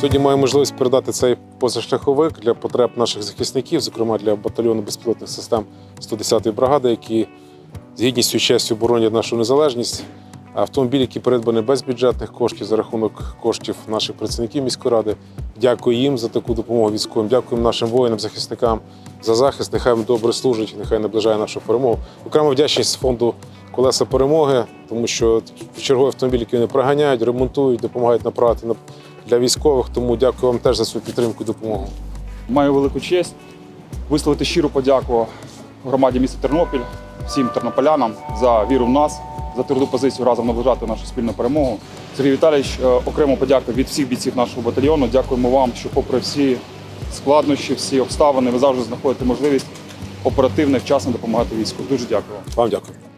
Сьогодні маю можливість передати цей позашляховик для потреб наших захисників, зокрема для батальйону безпілотних систем 110-ї бригади, які з гідністю і честю боронять нашу незалежність. Автомобіль, який передбаний без бюджетних коштів за рахунок коштів наших працівників міської ради. Дякую їм за таку допомогу військовим. Дякуємо нашим воїнам, захисникам за захист. Нехай їм добре служить, нехай наближає нашу перемогу. Окрема вдячність фонду колеса перемоги, тому що чергові автомобілі, які вони проганяють, ремонтують, допомагають направити на- для військових. Тому дякую вам теж за свою підтримку і допомогу. Маю велику честь висловити щиру подяку громаді міста Тернопіль, всім тернополянам за віру в нас, за тверду позицію разом наближати нашу спільну перемогу. Сергій Віталійович, е, окремо подяка від всіх бійців нашого батальйону. Дякуємо вам, що, попри всі складнощі, всі обставини, ви завжди знаходите можливість оперативно і вчасно допомагати війську. Дуже дякую. Вам дякую.